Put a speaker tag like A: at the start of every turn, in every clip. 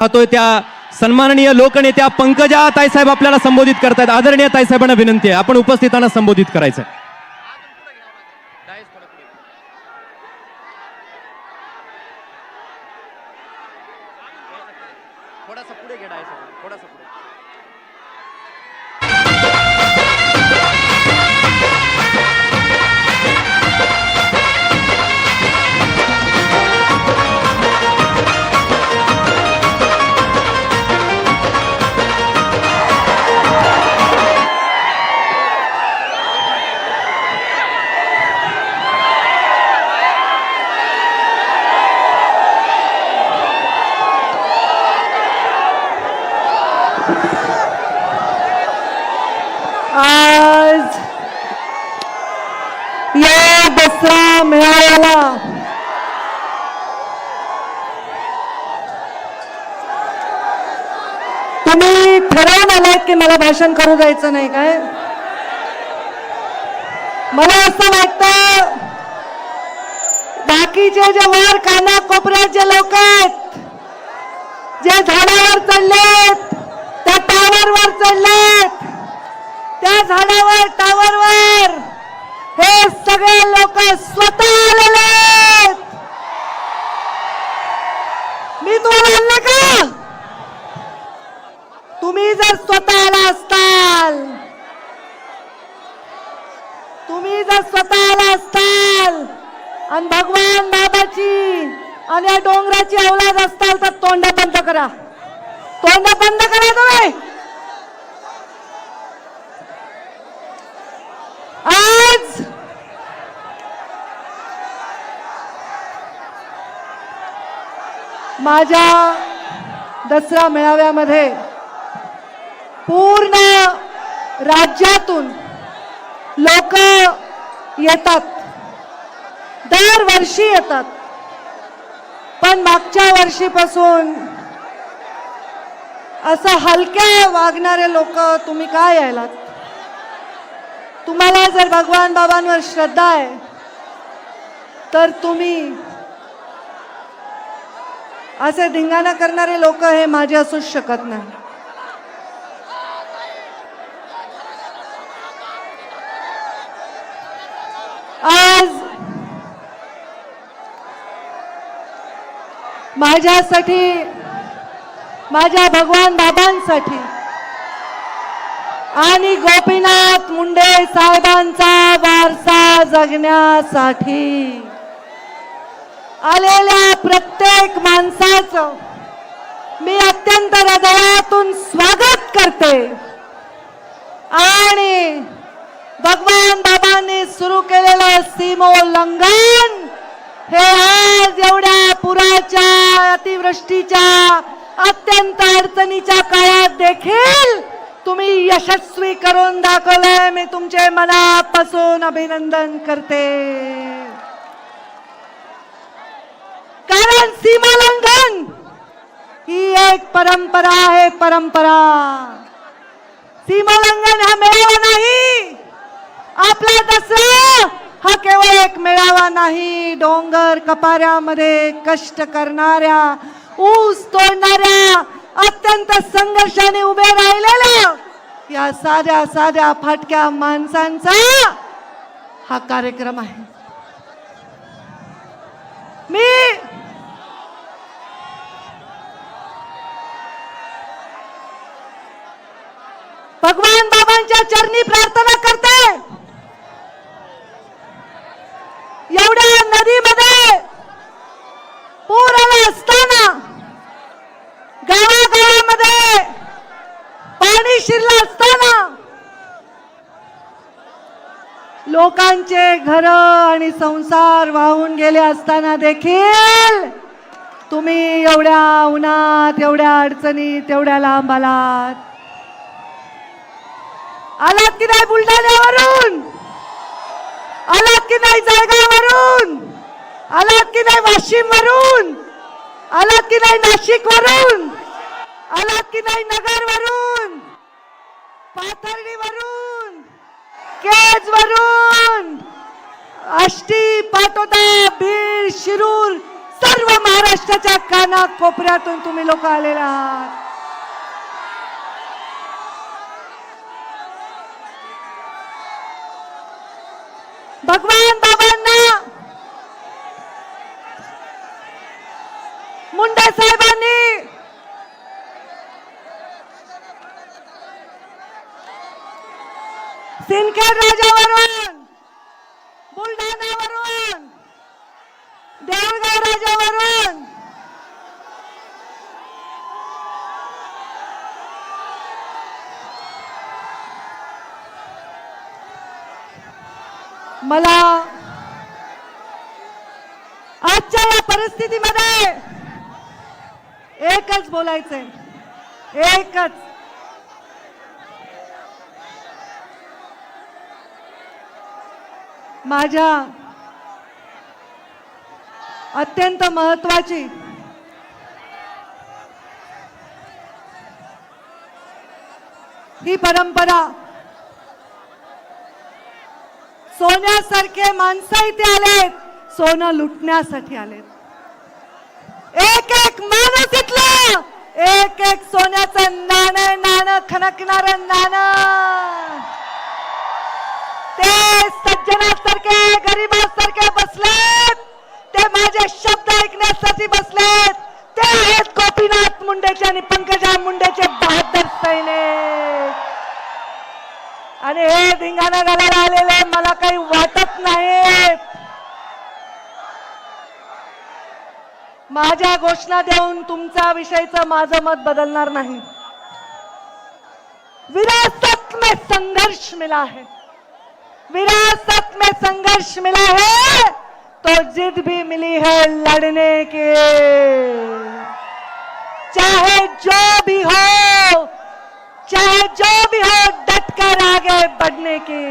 A: पाहतोय त्या सन्माननीय लोकनेत्या पंकजा ताईसाहेब आपल्याला संबोधित करतायत. आदरणीय ताईसाहेबांना विनंती आहे. आपण उपस्थितांना संबोधित करायचं
B: भाषण करू द्यायचं नाही काय मला असं वाटतं बाकीचे जे वर काना कोपऱ्यात जे लोक आहेत जे झाडावर चढलेत त्या टावर वर चढलेत त्या झाडावर टावरवर हे सगळे लोक स्वतः आलेले आहेत. मी तुम्हाला का तुम्ही जर स्वतःला असताल. तुम्ही जर स्वतः आला असताल. आणि भगवान बाबाची आणि या डोंगराची औलाद असताल तर तोंड बंद करा. तोंड बंद करा तुम्ही. आज माझ्या दसरा मेळाव्यामध्ये पूर्ण राज्यातून लोक येतात. दरवर्षी येतात. पण मागच्या वर्षीपासून असं हलक्या वागणारे लोक तुम्ही काय यायलात? तुम्हाला जर भगवान बाबांवर श्रद्धा आहे तर तुम्ही असे धिंगाणा करणारे लोक हे माझे असूच शकत नाही आज माझ्यासाठी माझ्या भगवान बाबांसाठी आणि गोपीनाथ मुंडे साहेबांचा वारसा जगण्यासाठी आलेल्या प्रत्येक माणसाचं मी अत्यंत हृदयातून स्वागत करते. आणि भगवान बाबांनी सुरू केलेलं सीमोल्लंघन हे आज एवढ्या पुराच्या अतिवृष्टीच्या अत्यंत अडचणीच्या काळात देखील तुम्ही यशस्वी करून दाखवलंय. मी तुमचे मनापासून अभिनंदन करते. कारण सीमालंघन ही एक परंपरा आहे परंपरा. सीमालंघन हा मेळावा नाही आपला दसरा हा केवळ एक मेळावा नाही. डोंगर कपाऱ्यामध्ये कष्ट करणाऱ्या ऊस तोडणाऱ्या अत्यंत संघर्षाने उभे राहिलेल्या या साध्या साध्या फाटक्या माणसांचा हा कार्यक्रम आहे. मी भगवान बाबांच्या चरणी प्रार्थना करते एवढ्या नदीमध्ये पूर आला असताना गावागावामध्ये पाणी शिरलं असताना लोकांचे घर आणि संसार वाहून गेले असताना देखील तुम्ही एवढ्या उन्हात एवढ्या अडचणीत एवढ्या लांब आलात. आलात की नाही बुलढाण्यावरून? आलात की नाही जळगाववरून? आलात की नाही वाशिम वरून आलात की नाही नाशिक वरून आलात की नाही नगर वरून पाथर्डी वरून केज वरून! आष्टी पाटोदा बीड शिरूर सर्व महाराष्ट्राच्या काना कोपऱ्यातून तुम्ही लोक आलेला आहात. भगवान बाबांना! मुंडे साहेबांनी सिंदखेड राजावरून बुलढाण्यावरून देऊळगाव राजावरून. मला आजच्या या परिस्थितीमध्ये एकच बोलायचंय. एकच. माझ्या अत्यंत महत्वाची ही परंपरा सोन्यासारखे माणसं इथे आलेत सोनं लुटण्यासाठी आलेत एक एक माणूस इथलं. एक एक सोन्याचं नाणं नाणं खणकणार नाणं. ते सज्जनासारखे गरीबासारखे बसलेत. ते माझे शब्द ऐकण्यासाठी बसलेत. ते आहेत गोपीनाथ मुंडेचे आणि पंकजा मुंडेचे बहादर सैनिक. आणि हे धिंगाणा घालायला आलेले मला काही वाटत नाही माझ्या घोषणा देऊन तुमचा विषयीचं माझं मत बदलणार नाही. विरासत में संघर्ष मिला है. विरासत में संघर्ष मिला है तो जिद भी मिली है लड़ने के। चाहे जो भी हो, चाहे जो भी हो डट कर आगे बढ़ने की।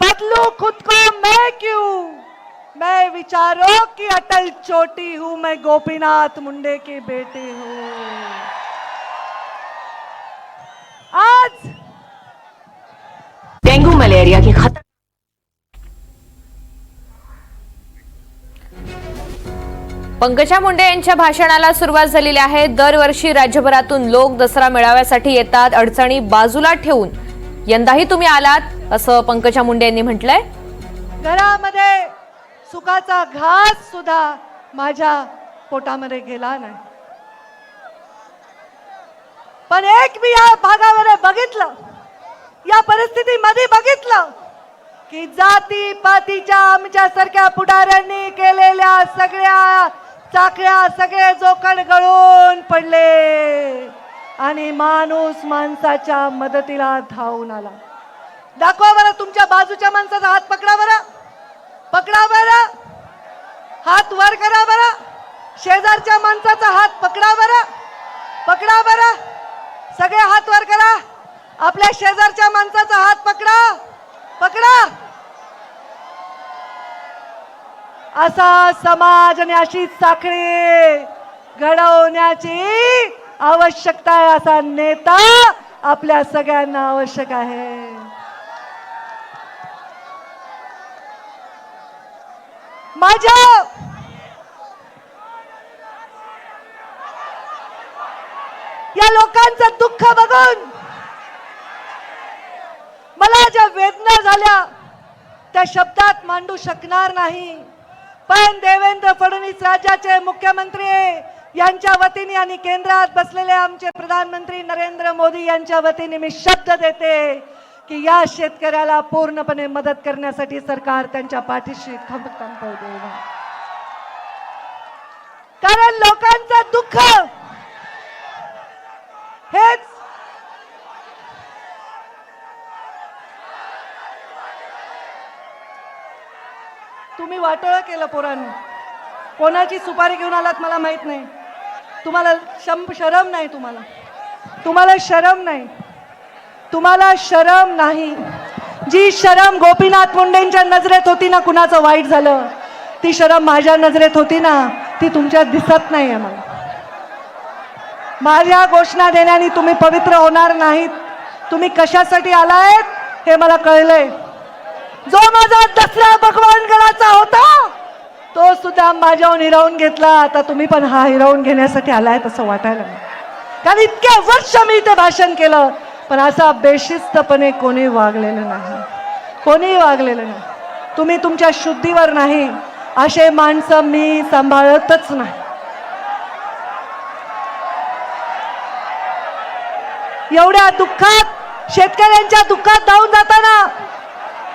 B: बदलू खुद को मैं क्यों? मैं विचारों की अटल चोटी हूँ, मैं गोपीनाथ मुंडे की बेटी हूँ। आज
C: की खतर
D: पंकजा मुंडे यांच्या भाषणाला सुरुवात झालेली आहे. दरवर्षी राज्यभरातून लोक दसरा मेळाव्यासाठी येतात. अडचणी बाजूला ठेवून यंदाही तुम्ही आलात असं पंकजा मुंडे यांनी म्हटलंय.
B: घरामध्ये सुखाचा घास सुद्धा माझ्या पोटामध्ये गेला नाही. पण एक मी या भागामध्ये बघितलं. या परिस्थितीमध्ये बघितलं की जाती पातीच्या आमच्यासारख्या पुढाऱ्यांनी केलेल्या सगळ्या चाकळ्या सगळे जोखड गळून पडले. आणि माणूस माणसाच्या मदतीला धावून आला. दाखवा बरं तुमच्या बाजूच्या माणसाचा हात पकडा बरं. पकडा बरं. हात वर करा बरं. शेजारच्या माणसाचा हात पकडा बरं. पकडा बरं. सगळे हात वर करा. आपल्या शेजारच्या माणसाचा हात पकडा. पकडा. असा समाज आणि अशी साखळी घडवण्याची आवश्यकता आहे असा नेता आपल्या सगळ्यांना आवश्यक आहे. माझ्या या लोकांचं दुःख बघून मला ज्या वेदना झाल्या त्या शब्दात मांडू शकणार नाही. पण देवेंद्र फडणवीस राज्याचे मुख्यमंत्री यांच्या वतीने आणि केंद्रात बसलेले आमचे प्रधानमंत्री नरेंद्र मोदी यांच्या वतीने मी शब्द देते की या शेतकऱ्याला पूर्णपणे मदत करण्यासाठी सरकार त्यांच्या पाठीशी कारण लोकांचं दुःख हेच तुम्ही वाटोळं केलं पोरांनी. कोणाची सुपारी घेऊन आलात मला माहीत नाही. तुम्हाला शम शरम नाही तुम्हाला. तुम्हाला शरम नाही. तुम्हाला शरम नाही. जी शरम गोपीनाथ मुंडेंच्या नजरेत होती ना कुणाचं वाईट झालं? ती शरम माझ्या नजरेत होती ना ती तुमच्यात दिसत नाही आहे मला माझ्या घोषणा देण्याने तुम्ही पवित्र होणार नाहीत. तुम्ही कशासाठी आलायत हे मला कळलंय. जो माझा दसरा भगवान गणाचा होता तो सुद्धा माझ्याहून हिरावून घेतला. आता तुम्ही पण हा हिरावून घेण्यासाठी आलाय तसं वाटायला कारण इतक्या वर्ष मी इथे भाषण केलं पण असा बेशिस्तपणे कोणी वागलेलं नाही. कोणी वागलेलं नाही. तुम्ही तुमच्या शुद्धीवर नाही. असे माणसं मी सांभाळतच नाही. एवढ्या दुःखात शेतकऱ्यांच्या दुःखात धावून जाताना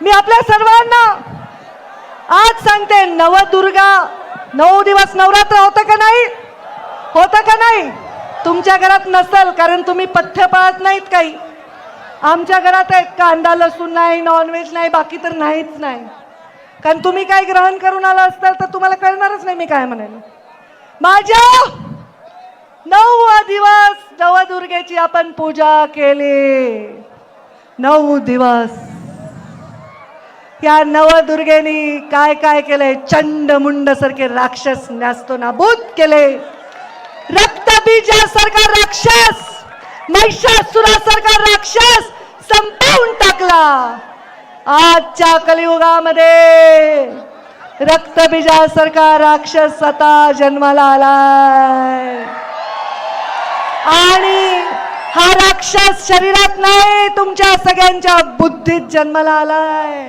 B: मी आपल्या सर्वांना आज सांगते नवदुर्गा नऊ दिवस नवरात्र होतं का नाही? होतं का नाही? तुमच्या घरात नसल कारण तुम्ही पथ्य पाळत नाहीत काही. आमच्या घरात आहेत कांदा लसूण नाही नॉनव्हेज नाही बाकी तर नाहीच नाही. कारण तुम्ही काय ग्रहण करून आला असताल तर तुम्हाला कळणारच नाही मी काय म्हणाले माझ्या नऊ दिवस नवदुर्गेची आपण पूजा केली. नऊ दिवस या नवदुर्गेनी काय काय केलंय? चंड मुंड सारखे राक्षस न्यासतो नाबूद केले. रक्तबीजासारखा राक्षस महिषासुरासारखा राक्षस संपवून टाकला. आजच्या कलियुगामध्ये रक्तबीजासारखा राक्षस आता जन्माला आलाय. आणि हा राक्षस शरीरात नाही तुमच्या सगळ्यांच्या बुद्धीत जन्माला आलाय.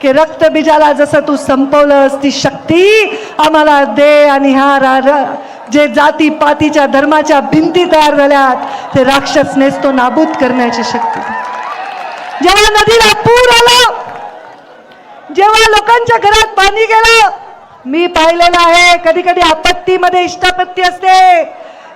B: की रक्तबीजाला जसं तू संपवलंस ती शक्ती आम्हाला दे आणि ह्या रा- रा- जे जाती पातीच्या धर्माच्या भिंती तयार झाल्यात ते राक्षस नेसतो नाबूद करण्याची शक्ती. जेव्हा नदीला पूर आला जेव्हा लोकांच्या घरात पाणी गेलं मी पाहिलेलं आहे कधी कधी आपत्तीमध्ये इष्टापत्ती असते.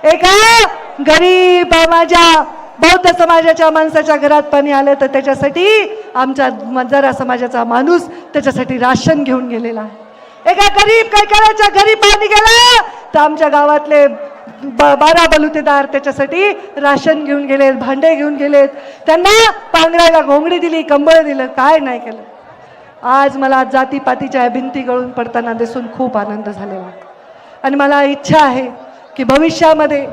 B: एका गरीब माझ्या बौद्ध समाजाच्या माणसाच्या घरात पाणी आलं तर त्याच्यासाठी आमच्या मजारा समाजाचा माणूस त्याच्यासाठी राशन घेऊन गेलेला आहे. एका गरीब कैकाराच्या घरी पाणी गेलं तर आमच्या गावातले ब- बारा बलुतेदार त्याच्यासाठी राशन घेऊन गेलेत भांडे घेऊन गेलेत. त्यांना पांघरायला घोंगडी दिली कंबळ दिलं काय नाही केलं. आज मला जातीपातीच्या भिंती गळून पडताना दिसून खूप आनंद झालेला आणि मला इच्छा आहे की भविष्यामध्ये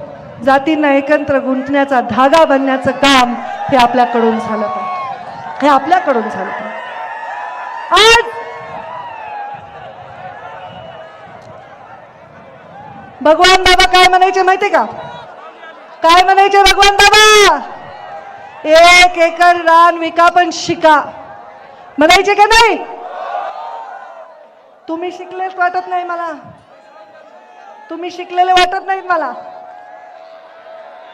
B: जातींना एकत्र गुंतण्याचा धागा बनण्याचं काम हे आपल्याकडून झालं पाहिजे हे आपल्याकडून झालं पाहिजे आज भगवान बाबा काय म्हणायचे माहिती का? काय म्हणायचे भगवान बाबा? एक एकर रान विका पण शिका. म्हणायचे का नाही? तुम्ही शिकलेच वाटत नाही मला. तुम्ही शिकलेले वाटत नाहीत मला.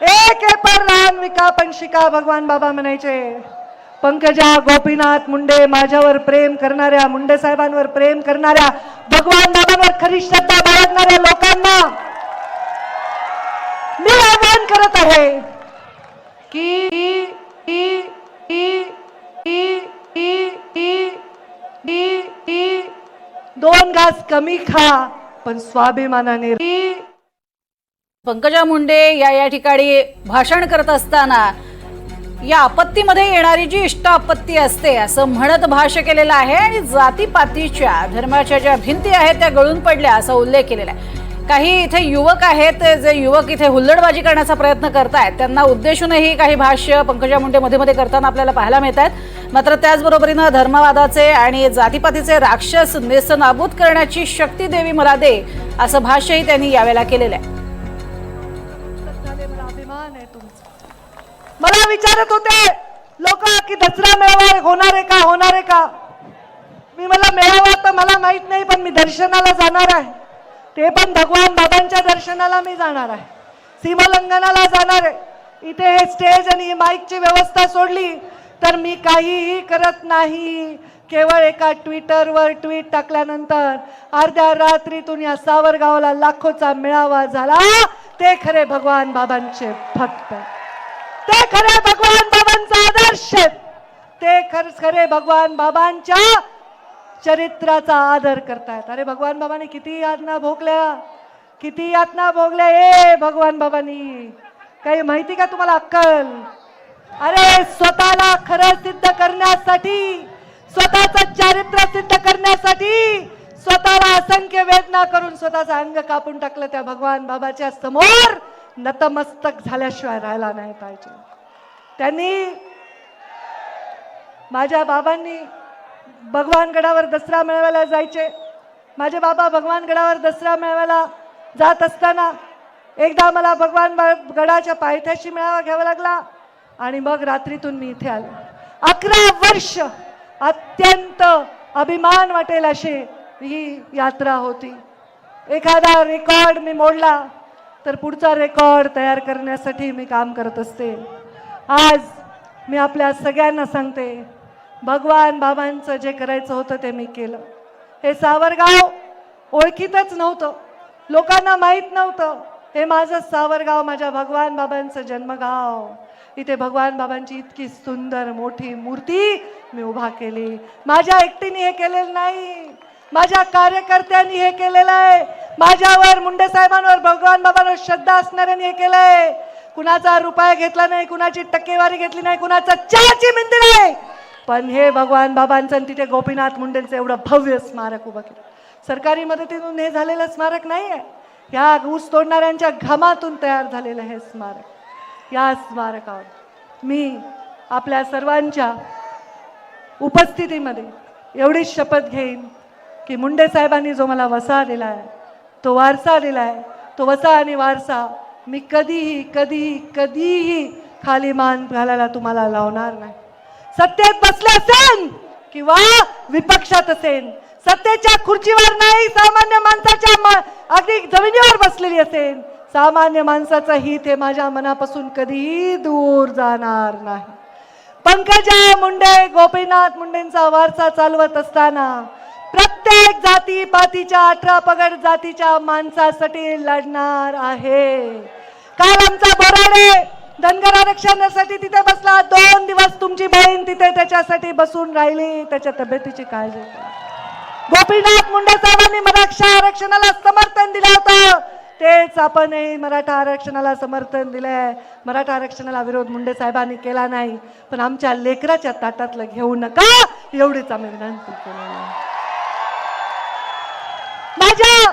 B: एक पण लहान विका पण शिका भगवान बाबा म्हणायचे पंकजा गोपीनाथ मुंडे माझ्यावर प्रेम करणाऱ्या मुंडे साहेबांवर प्रेम करणाऱ्या भगवान बाबांवर खरी श्रद्धा बाळगणाऱ्या लोकांना मी आवाहन करत आहे की दोन घास कमी खा पण स्वाभिमानाने
C: पंकजा मुंडे या या ठिकाणी भाषण करत असताना या आपत्तीमध्ये येणारी जी इष्ट आपत्ती असते असं म्हणत भाष्य केलेलं आहे आणि जातीपातीच्या धर्माच्या ज्या भिंती आहेत त्या गळून पडल्या असा उल्लेख केलेला आहे. काही इथे युवक आहेत जे युवक इथे हुल्लडबाजी करण्याचा प्रयत्न करतायत त्यांना उद्देशूनही काही भाष्य पंकजा मुंडे मध्ये मध्ये करताना आपल्याला पाहायला मिळत आहेत मात्र त्याचबरोबरीनं धर्मवादाचे आणि जातीपातीचे राक्षस नेस्तनाबूत करण्याची शक्ती देवी मला दे असं भाष्यही त्यांनी यावेळेला केलेलं आहे.
B: मला आहे तुमचं. मला विचारत होते लोक की दसरा मेळावा होणार आहे का? होणार आहे का? मी मला मेळावा तर मला माहीत नाही पण मी दर्शनाला जाणार आहे. ते पण भगवान बाबांच्या दर्शनाला मी जाणार आहे. सीमोल्लंघनाला जाणार आहे. इथे हे स्टेज आणि माईकची व्यवस्था सोडली तर मी काहीही करत नाही. केवळ एका ट्विटरवर ट्विट टाकल्यानंतर अर्ध्या रात्रीतून या सावरगावला लाखोचा मेळावा झाला. ते खरे भगवान बाबांचे भक्त. ते खरे भगवान बाबांचा आदर्श. ते खर खरे भगवान बाबांच्या चरित्राचा आदर करतायत. अरे भगवान बाबांनी किती यातना भोगल्या. किती यातना भोगल्या. ए भगवान बाबांनी. काही माहिती का तुम्हाला अक्कल? अरे स्वतःला खरं सिद्ध करण्यासाठी स्वतःचं चारित्र्य सिद्ध करण्यासाठी स्वतःला असंख्य वेदना करून स्वतःचा अंग कापून टाकलं त्या भगवान बाबाच्या समोर नतमस्तक झाल्याशिवाय राहायला नाही पाहिजे. त्यांनी माझ्या बाबांनी भगवानगडावर दसरा मेळाव्याला जायचे. माझे बाबा भगवान गडावर दसरा मेळाव्याला जात असताना एकदा मला भगवान बा- गडाच्या पायथ्याशी मेळावा घ्यावा लागला आणि मग रात्रीतून मी इथे आले. अकरा वर्ष अत्यंत अभिमान वाटेल अशी ही यात्रा होती. एखादा रेकॉर्ड मी मोडला तर पुढचा रेकॉर्ड तयार करण्यासाठी मी काम करत असते. आज मी आपल्या सगळ्यांना सांगते भगवान बाबांचं जे करायचं होतं ते मी केलं. हे सावरगाव ओळखीतच नव्हतं. लोकांना माहीत नव्हतं. हे माझं सावरगाव माझ्या भगवान बाबांचं जन्मगाव. इथे भगवान बाबांची इतकी सुंदर मोठी मूर्ती मी उभा केली. माझ्या एकटीने हे केलेलं नाही. माझ्या कार्यकर्त्यांनी हे केलेलं आहे. माझ्यावर मुंडे साहेबांवर भगवान बाबांवर श्रद्धा असणाऱ्यांनी हे केलं आहे. कुणाचा रुपया घेतला नाही कुणाची टक्केवारी घेतली नाही कुणाचा चहाची मिंदी नाही. पण हे भगवान बाबांचं आणि तिथे गोपीनाथ मुंडेंचं एवढं भव्य स्मारक उभं केलं. सरकारी मदतीतून हे झालेलं स्मारक नाही आहे ह्या ऊस तोडणाऱ्यांच्या घामातून तयार झालेलं हे स्मारक. या स्मारकावर मी आपल्या सर्वांच्या उपस्थितीमध्ये एवढीच शपथ घेईन. की मुंडे साहेबांनी जो मला वसा दिला आहे तो वारसा दिला आहे तो वसा आणि वारसा मी कधीही कधीही कधीही खाली मान घालायला तुम्हाला लावणार नाही. सत्तेत बसले असेल किंवा विपक्षात असेल सत्तेच्या खुर्चीवर नाही सामान्य माणसाच्या अगदी जमिनीवर बसलेली असेल सामान्य माणसाचं हित हे माझ्या मनापासून कधीही दूर जाणार नाही. पंकजा मुंडे गोपीनाथ मुंडेंचा वारसा चालवत असताना प्रत्येक जाती पातीच्या अठरा पगड जातीच्या माणसासाठी लढणार आहे. काल आमचा बोराडे धनगर आरक्षणासाठी तिथे बसला. दोन दिवस तुमची बहीण तिथे त्याच्यासाठी बसून राहिली. त्याच्या तब्येतीची काळजी गोपीनाथ मुंडे साहेबांनी मराठा आरक्षणाला समर्थन दिलं होतं. तेच आपणही मराठा आरक्षणाला समर्थन दिलंय. मराठा आरक्षणाला विरोध मुंडे साहेबांनी केला नाही. पण आमच्या लेकराच्या ताटातलं घेऊ नका. एवढीच आम्ही विनंती केलेली आहे. माझ्या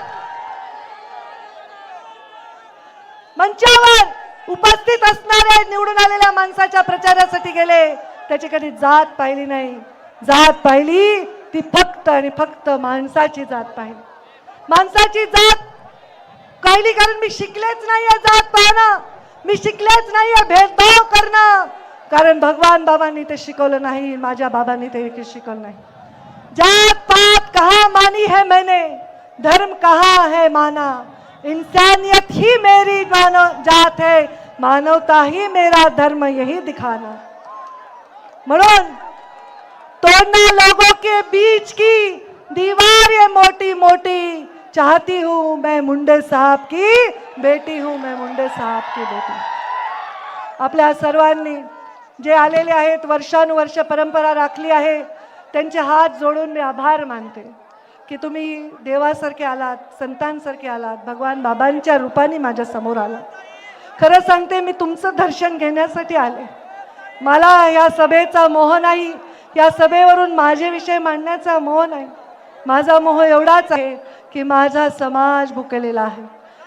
B: मंचावर उपस्थित असणाऱ्या निवडून आलेल्या माणसाच्या प्रचारासाठी गेले. त्याची कधी जात पाहिली नाही. जात पाहिली ती फक्त आणि फक्त माणसाची जात पाहिली. माणसाची जात पाहिली कारण मी शिकलेच नाहीये जात पाहणं. मी शिकलेच नाहीये भेदभाव करणं. कारण भगवान बाबांनी ते शिकवलं नाही माझ्या बाबांनी ते देखील शिकवलं नाही. जात पात कहा मानी है मैंने धर्म कहा है माना. इंसानियत ही मेरी जात है। मानवता ही मेरा धर्म यही दिखाना। म्हणून तोड़ना लोगों के बीच की दीवार ये मोटी मोटी चाहती हूँ मैं मुंडे साहब की बेटी हूँ मैं मुंडे साहब की बेटी। आपल्या सर्वांनी जे आलेले आहेत वर्षानुवर्ष परंपरा राखली आहे त्यांचे हात जोडून मी आभार मानते की तुम्ही देवासारखे आलात संतांसारखे आलात भगवान बाबांच्या रूपाने माझ्यासमोर आलात. खरं सांगते मी तुमचं दर्शन घेण्यासाठी आले. मला या सभेचा मोह नाही. या सभेवरून माझे विषय मांडण्याचा मोह नाही. माझा मोह एवढाच आहे की माझा समाज भुकेलेला आहे.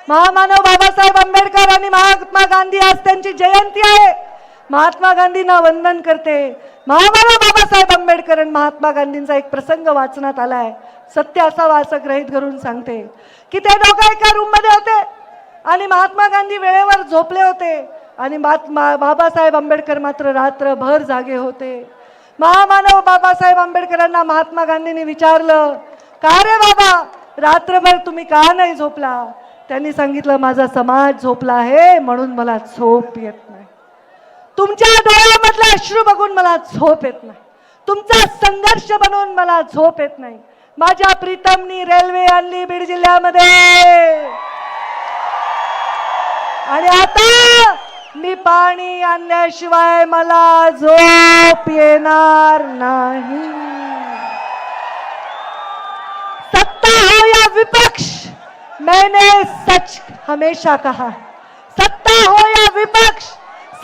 B: महामानव बाबासाहेब आंबेडकर आणि महात्मा गांधी आज त्यांची जयंती आहे. महात्मा गांधींना वंदन करते. महामानव बाबासाहेब आंबेडकर आणि महात्मा गांधींचा एक प्रसंग वाचण्यात आला आहे सत्य असा वाचक ग्रहित करून सांगते की ते दोघं एका रूममध्ये होते. आणि महात्मा गांधी वेळेवर झोपले होते. आणि महात्मा बाबासाहेब आंबेडकर मात्र रात्रभर जागे होते. महामानव बाबासाहेब आंबेडकरांना महात्मा गांधींनी विचारलं का रे बाबा रात्रभर तुम्ही का नाही झोपला? त्यांनी सांगितलं माझा समाज झोपला आहे म्हणून मला झोप येत नाही. तुमच्या डोळ्यामधला अश्रू बघून मला झोप येत नाही. तुमचा संघर्ष बनवून मला झोप येत नाही. माझ्या प्रीतमनी रेल्वे आणली बीड जिल्ह्यामध्ये. आणि आता! मी पाणी आणल्याशिवाय मला झोप येणार नाही. सत्ता हो या विपक्ष? मैंने सच हमेशा कहा सत्ता हो या विपक्ष?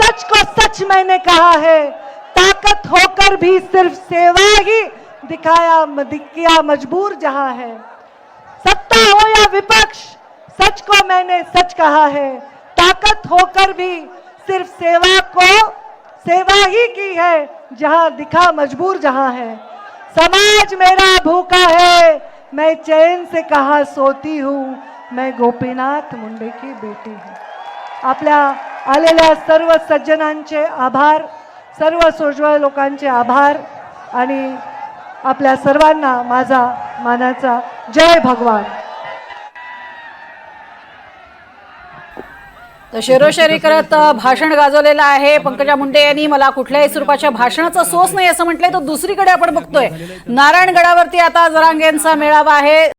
B: सच को सच मैंने कहा है। ताकत होकर भी सिर्फ़ सेवा ही दिखाया किया मजबूर जहाँ है। सत्ता हो या विपक्ष? सच को मैंने सच कहा है। ताकत होकर भी सिर्फ सेवा को सेवा ही की है जहां दिखा मजबूर जहां है। समाज मेरा भूखा है मैं चैन से कहा सोती हूँ मैं गोपीनाथ मुंडे की बेटी हूँ। आपल्या आलेल्या सर्व सज्जनांचे आभार सर्व सोज्वळ लोकांचे आभार आणि आपल्या सर्वांना माझा मानाचा जय भगवान।
C: तर शेरोशेरी करत भाषण गाजवलेलं आहे. पंकजा मुंडे यांनी मला कुठल्याही स्वरूपाच्या भाषणाचा सोस नाही असं म्हटलंय तर दुसरीकडे आपण बघतोय. नारायणगडावरती आता जरांगेंचा मेळावा आहे.